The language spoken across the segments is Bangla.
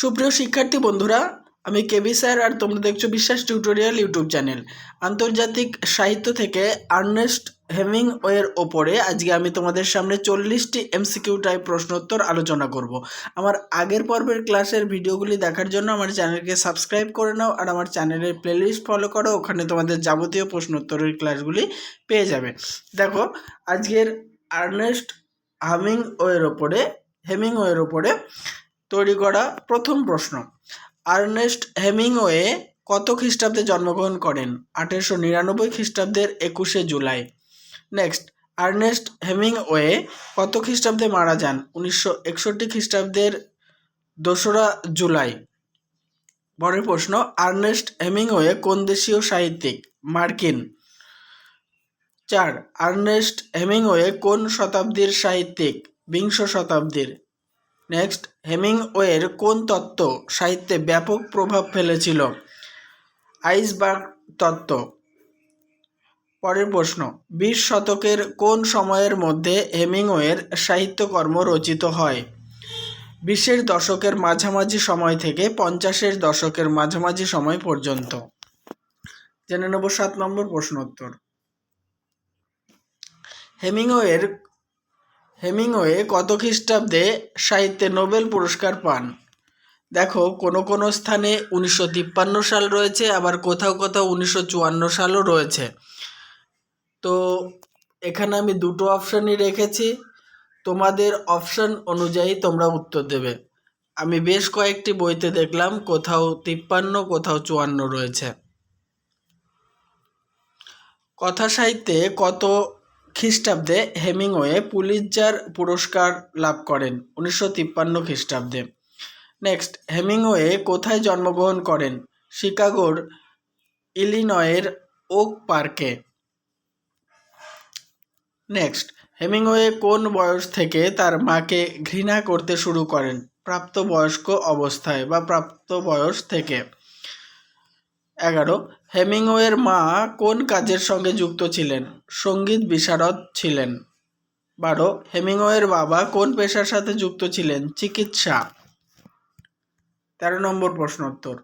সুপ্রিয় শিক্ষার্থী বন্ধুরা, আমি কেবি স্যার আর তোমরা দেখছ বিশ্বাস টিউটোরিয়াল ইউটিউব চ্যানেল। আন্তর্জাতিক সাহিত্য থেকে আর্নেস্ট হেমিংওয়ের ওপরে আজকে আমি তোমাদের সামনে চল্লিশটি এমসিকিউ টাইপ প্রশ্নোত্তর আলোচনা করব। আমার আগের পর্বের ক্লাসের ভিডিওগুলি দেখার জন্য আমার চ্যানেলকে সাবস্ক্রাইব করে নাও আর আমার চ্যানেলের প্লেলিস্ট ফলো করো, ওখানে তোমাদের যাবতীয় প্রশ্নোত্তরের ক্লাসগুলি পেয়ে যাবে। দেখো, আজকের আর্নেস্ট হামিংওয়ের ওপরে, হেমিংওয়ের ওপরে তৈরি করা প্রথম প্রশ্ন। আর্নেস্ট হেমিংওয়ে কত খ্রিস্টাব্দে জন্মগ্রহণ করেন? আঠেরোশো নিরানব্বই খ্রিস্টাব্দের একুশে জুলাই। নেক্সট, আর্নেস্ট হেমিংওয়ে কত খ্রিস্টাব্দে মারা যান? উনিশশো একষট্টি খ্রিস্টাব্দের দোসরা জুলাই। পরের প্রশ্ন, আর্নেস্ট হেমিংওয়ে কোন দেশীয় সাহিত্যিক? মার্কিন। চার, আর্নেস্ট হেমিংওয়ে কোন শতাব্দীর সাহিত্যিক? বিংশ শতাব্দীর। নেক্সট হেমিংওয়ের কোন তত্ত্ব সাহিত্যে ব্যাপক প্রভাব ফেলেছিল? আইসবার্গ তত্ত্ব। পরের প্রশ্ন, বিশ শতকের কোন সময়ের মধ্যে হেমিংওয়ের সাহিত্যকর্ম রচিত হয়? বিশের দশকের মাঝামাঝি সময় থেকে পঞ্চাশের দশকের মাঝামাঝি সময় পর্যন্ত। জেনে নেব সাত নম্বর প্রশ্নোত্তর। হেমিংওয়ের হেমিংওয়ে কত খ্রিস্টাব্দে সাহিত্যে নোবেল পুরস্কার পান? দেখো, কোনো কোনো স্থানে উনিশশো তিপ্পান্ন সাল রয়েছে, আবার কোথাও কোথাও উনিশশো চুয়ান্ন সালও রয়েছে। তো, এখানে আমি দুটো অপশানই রেখেছি। তোমাদের অপশান অনুযায়ী তোমরা উত্তর দেবে। আমি বেশ কয়েকটি বইতে দেখলাম, কোথাও তিপ্পান্ন, কোথাও চুয়ান্ন রয়েছে। কথা সাহিত্যে কত খ্রিস্টাব্দে হেমিংওয়ে পুলিৎজার পুরস্কার লাভ করেন, উনিশশো তিপ্পান্ন খ্রিস্টাব্দে। নেক্সট, হেমিংওয়ে কোথায় জন্মগ্রহণ করেন? শিকাগোর ইলিনয়ের ওক পার্কে। নেক্সট, হেমিংওয়ে কোন বয়স থেকে তার মাকে ঘৃণা করতে শুরু করেন? প্রাপ্তবয়স্ক অবস্থায় বা প্রাপ্ত বয়স থেকে। এগারো, হেমিংওয়ের মা কোন কাজের সঙ্গে যুক্ত ছিলেন? সংগীত বিশারদ ছিলেন। বারো, হেমিংওয়ের বাবা কোন পেশার সাথে যুক্ত ছিলেন? চিকিৎসা। তেরো নম্বর প্রশ্নোত্তর।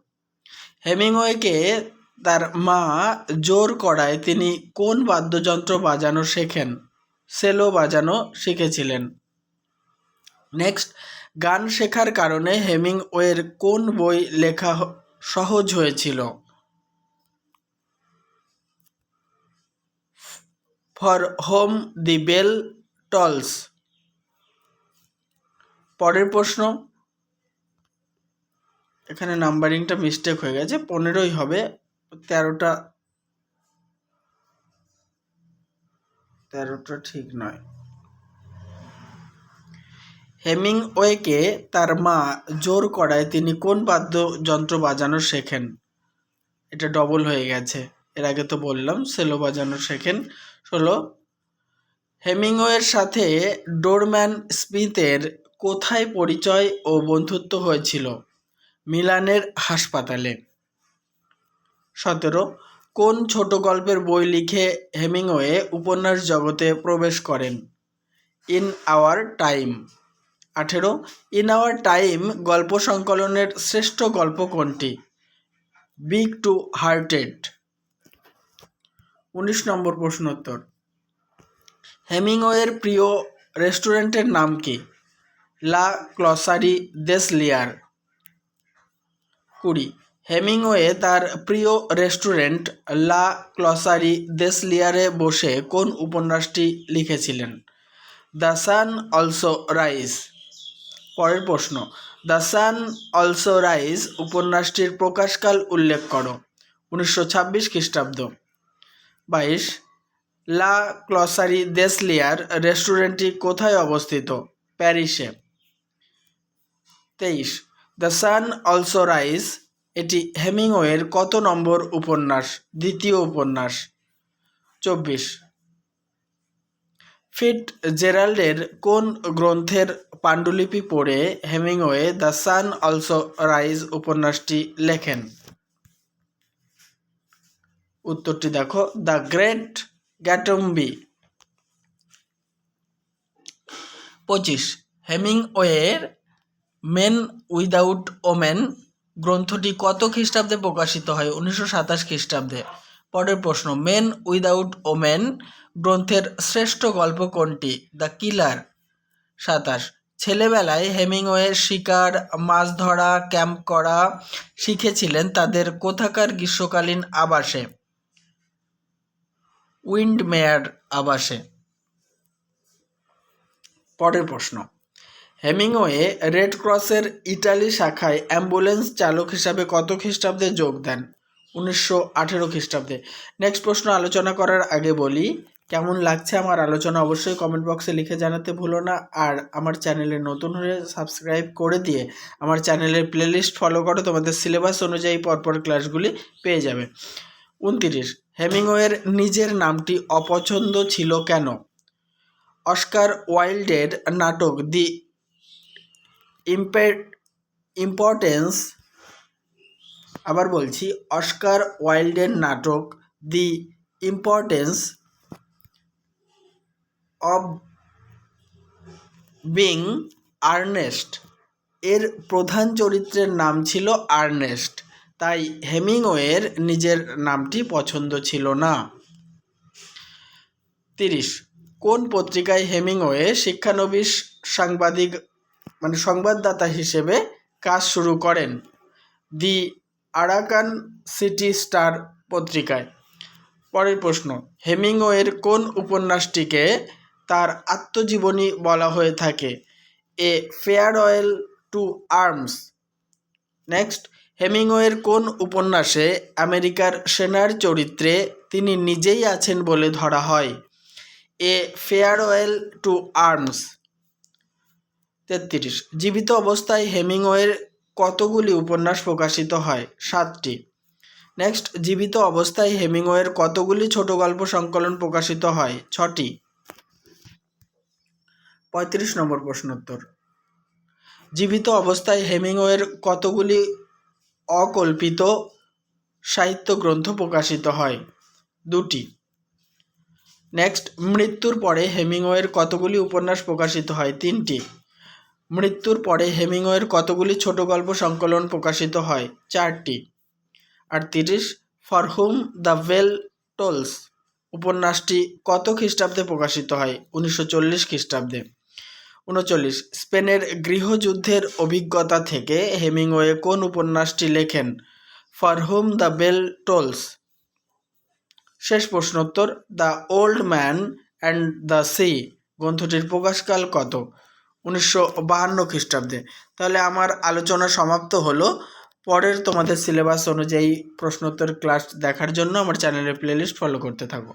হেমিংওয়েকে তার মা জোর করায় তিনি কোন বাদ্যযন্ত্র বাজানো শেখেন? সেলো বাজানো শিখেছিলেন। নেক্সট, গান শেখার কারণে হেমিংওয়ের কোন বই লেখা সহজ হয়েছিল? For whom the bell tolls. পরের প্রশ্ন, এখানে নাম্বারিংটা মিস্টেক হয়ে গেছে, পনেরোই হবে, তেরোটা তেরোটা ঠিক নয়। হেমিংওয়েকে তার মা জোর করায় তিনি কোন বাদ্যযন্ত্র বাজানো শেখেন? এটা ডবল হয়ে গেছে। এর আগে তো বললাম, সেলো বাজানো শেখেন ষোলো হেমিংওয়ের সাথে ডোরম্যান স্মিথের কোথায় পরিচয় ও বন্ধুত্ব হয়েছিল? মিলানের হাসপাতালে। সতেরো, কোন ছোট গল্পের বই লিখে হেমিংওয়ে উপন্যাস জগতে প্রবেশ করেন? In our time. আঠেরো, ইন আওয়ার টাইম গল্প সংকলনের শ্রেষ্ঠ গল্প কোনটি? Big two hearted. উনিশ নম্বর প্রশ্নোত্তর। হেমিংওয়ের প্রিয় রেস্টুরেন্টের নাম কি? লা ক্লসারি দেসলিয়ার কুড়ি। হেমিংওয়ে তার প্রিয় রেস্টুরেন্ট লা ক্লসারি দেসলিয়ারে বসে কোন উপন্যাসটি লিখেছিলেন? The sun also rise. পরের প্রশ্ন। দ্য সান অলসো রাইজ উপন্যাসটির প্রকাশকাল উল্লেখ করো। উনিশশো ছাব্বিশ খ্রিস্টাব্দ। বাইশ। লা ক্লসারি দেসলিয়ার রেস্টুরেন্টটি কোথায় অবস্থিত? প্যারিসে। তেইশ। দ্য সান অলসো রাইজ, এটি হেমিংওয়ের কত নম্বর উপন্যাস? দ্বিতীয় উপন্যাস। চব্বিশ। ফিট জেরাল্ডের কোন গ্রন্থের পাণ্ডুলিপি পড়ে Hemingway the sun also rise উপন্যাসটি লেখেন? উত্তরটি দেখো, দ্য গ্রেট গ্যাটম্বি পঁচিশ, হেমিংওয়ের মেন উইদাউট ওমেন গ্রন্থটি কত খ্রিস্টাব্দে প্রকাশিত হয়? উনিশশো সাতাশ খ্রিস্টাব্দে। পরের প্রশ্ন, মেন উইদাউট ওমেন গ্রন্থের শ্রেষ্ঠ গল্প কোনটি? দ্য কিলার সাতাশ, ছেলেবেলায় হেমিংওয়ে শিকার, মাছ ধরা, ক্যাম্প করা শিখেছিলেন তাদের কোথাকার গ্রীষ্মকালীন আবাসে উইন্ডমেয়ার আবাসে। পরের প্রশ্ন। হেমিংওয়ে রেড ক্রসের ইটালি শাখায় অ্যাম্বুলেন্স চালক হিসাবে কত খ্রিস্টাব্দে যোগ দেন? উনিশশো আঠেরো খ্রিস্টাব্দে। নেক্সট প্রশ্ন আলোচনা করার আগে বলি, কেমন লাগছে আমার আলোচনা অবশ্যই কমেন্ট বক্সে লিখে জানাতে ভুলো না। আর আমার চ্যানেলে নতুন হয়ে সাবস্ক্রাইব করে দিয়ে আমার চ্যানেলের প্লেলিস্ট ফলো করো। তোমাদের সিলেবাস অনুযায়ী পরপর ক্লাসগুলি পেয়ে যাবে। উনতিরিশ, হেমিংওয়ের নিজের নামটি অপছন্দ ছিল কেন? অস্কার ওয়াইল্ডের নাটক দি ইম্পে- ইম্পর্টেন্স, আবার বলছি, অস্কার ওয়াইল্ডের নাটক the importance of being Earnest. এর প্রধান চরিত্রের নাম ছিল আর্নেস্ট। তাই হেমিংওয়ের নিজের নামটি পছন্দ ছিল না। তিরিশ, কোন পত্রিকায় হেমিংওয়ে শিক্ষানবিশ সাংবাদিক মানে সংবাদদাতা হিসেবে কাজ শুরু করেন? দি আরাকান সিটি স্টার পত্রিকায়। পরের প্রশ্ন, হেমিংওয়ের কোন উপন্যাসটিকে তার আত্মজীবনী বলা হয়ে থাকে? A, farewell to arms. Next হেমিংওয়ের কোন উপন্যাসে আমেরিকার সেনার চরিত্রে তিনি নিজেই আছেন বলে ধরা হয়? A, farewell to arms. তেত্রিশ। জীবিত অবস্থায় হেমিংওয়ের কতগুলি উপন্যাস প্রকাশিত হয়? সাতটি। নেক্সট, জীবিত অবস্থায় হেমিংওয়ের কতগুলি ছোট গল্প সংকলন প্রকাশিত হয়? ছটি। পঁয়ত্রিশ নম্বর প্রশ্নোত্তর। জীবিত অবস্থায় হেমিংওয়ের কতগুলি অকল্পিত সাহিত্য গ্রন্থ প্রকাশিত হয়। দুটি। নেক্সট, মৃত্যুর পরে হেমিংওয়ের কতগুলি উপন্যাস প্রকাশিত হয়? তিনটি। মৃত্যুর পরে হেমিংওয়ের কতগুলি ছোট গল্প সংকলন প্রকাশিত হয়? চারটি। আর তিরিশ, for whom the bell tolls, উপন্যাসটি কত খ্রিস্টাব্দে প্রকাশিত হয়? উনিশশো চল্লিশ খ্রিস্টাব্দে। উনচল্লিশ, স্পেনের গৃহযুদ্ধের অভিজ্ঞতা থেকে হেমিংওয়ে কোন উপন্যাসটি লেখেন? For whom the bell tolls. শেষ প্রশ্নোত্তর, the old man and the sea, গ্রন্থটির প্রকাশকাল কত? উনিশশো বাহান্ন খ্রিস্টাব্দে। তাহলে আমার আলোচনা সমাপ্ত হলো। পরের তোমাদের সিলেবাস অনুযায়ী প্রশ্নোত্তর ক্লাস দেখার জন্য আমার চ্যানেলের প্লেলিস্ট ফলো করতে থাকো।